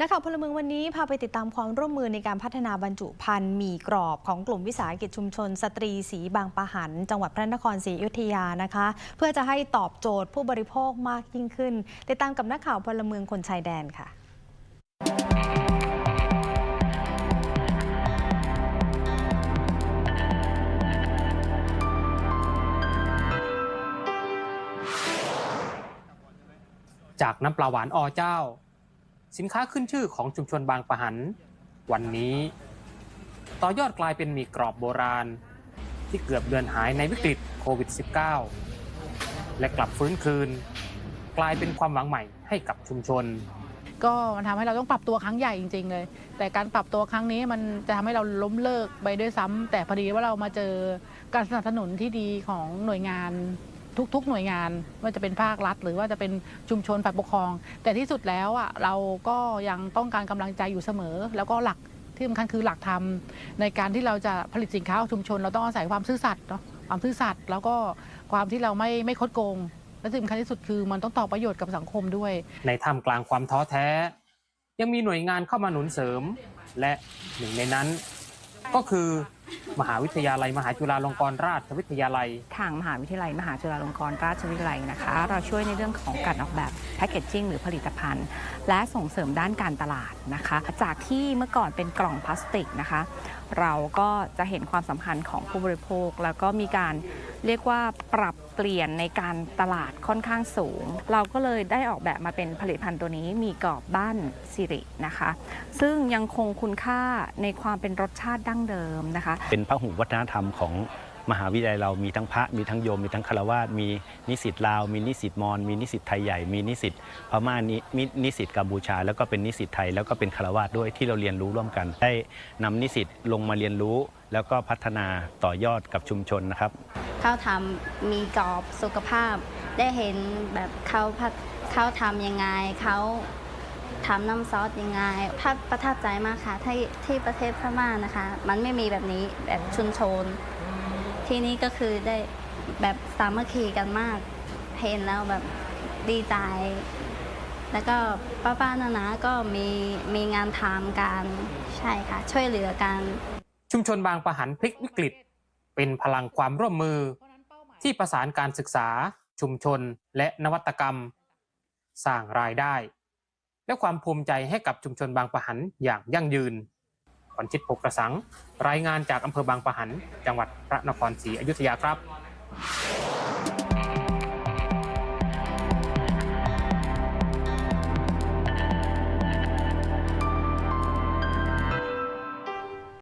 นักข่าวพลเมืองวันนี้พาไปติดตามความร่วมมือในการพัฒนาบรรจุภัณฑ์หมี่กรอบของกลุ่มวิสาหกิจชุมชน สตรีสีบางปะหัน จังหวัดพระนครศรีอยุธยานะคะ เพื่อจะให้ตอบโจทย์ผู้บริโภคมากยิ่งขึ้น ติดตามกับนักข่าวพลเมืองคนชายแดนค่ะจากน้ำปลาหวานอเจ้า สินค้าขึ้นชื่อของชุมชนบางปะหัน วันนี้ ต่อยอดกลายเป็นหมี่กรอบโบราณ ที่เกือบเดือนหายในวิกฤตโควิด -19 และกลับฟื้นคืน กลายเป็นความหวังใหม่ให้กับชุมชน ก็มันทำให้เราต้องปรับตัวครั้งใหญ่จริง ๆ เลย แต่การปรับตัวครั้งนี้มันจะทำให้เราล้มเลิกไปด้วยซ้ำแต่พอดีว่าเรามาเจอการสนับสนุนที่ดีของหน่วยงาน ทุกๆหน่วยงานไม่ว่าจะเป็นภาครัฐ หรือว่าจะเป็นชุมชนฝ่ายปกครอง แต่ที่สุดแล้วอะเราก็ยังต้องการกำลังใจอยู่เสมอ แล้วก็หลักที่สำคัญคือหลักธรรมในการที่เราจะผลิตสินค้าของชุมชน เราต้องอาศัยความซื่อสัตย์เนาะความซื่อสัตย์แล้วก็ความที่เราไม่ไม่คดโกง และที่สำคัญที่สุดคือมันต้องตอบประโยชน์กับสังคมด้วย ในท่ามกลางความท้อแท้ ยังมีหน่วยงานเข้ามาหนุนเสริม และหนึ่งในนั้น ก็คือ มหาวิทยาลัย มหาจุฬาลงกรณราชวิทยาลัย ทางมหาวิทยาลัย มหาจุฬาลงกรณราชวิทยาลัยนะคะ เราช่วยในเรื่องของการออกแบบแพคเกจจิ้งหรือผลิตภัณฑ์ และส่งเสริมด้านการตลาดนะคะ จากที่เมื่อก่อนเป็นกล่องพลาสติกนะคะ เราก็จะเห็นความสำคัญของผู้บริโภค แล้วก็มีการ เรียกว่าปรับเปลี่ยนในการตลาดค่อนข้างสูง เราก็เลยได้ออกแบบมาเป็นผลิตภัณฑ์ตัวนี้มีกรอบบ้านสิรินะคะ ซึ่งยังคงคุณค่าในความเป็นรสชาติดั้งเดิมนะคะ เป็นพระหุวัฒนธรรมของมหาวิทยาลัยเรามีทั้งพระมีทั้งโยมมีทั้งคารวาสมีนิสิตลาว มีนิสิตมอญมีนิสิตไทยใหญ่ มีนิสิตพม่านิมีนิสิตกัมพูชา แล้วก็เป็นนิสิตไทยแล้วก็เป็นคารวาสด้วยที่เราเรียนรู้ร่วมกัน ได้นำนิสิตลงมาเรียนรู้ แล้วก็พัฒนาต่อยอดกับชุมชนนะครับ เขาทำมีกรอบสุขภาพ ได้เห็นแบบเขาเขาทำยังไงเขาทำน้ำซอสยังไงถ้าประทับใจมากค่ะที่ที่ประเทศพม่านะคะ มันไม่มีแบบนี้แบบชุมชน ที่นี่ก็คือได้แบบสามัคคีกันมาก เห็นแล้วแบบดีใจ แล้วก็ป้าๆนานาก็มีมีงานทำกันใช่ค่ะ ช่วยเหลือกัน ชุมชนบางปะหันพลิกวิกฤต เป็นพลังความร่วมมือ ที่ประสานการศึกษา ชุมชน และนวัตกรรม สร้างรายได้ และความภูมิใจให้กับชุมชนบางปะหันอย่างยั่งยืนขวัญชิดปกกระสัง รายงานจากอำเภอบางปะหัน จังหวัดพระนครศรีอยุธยาครับ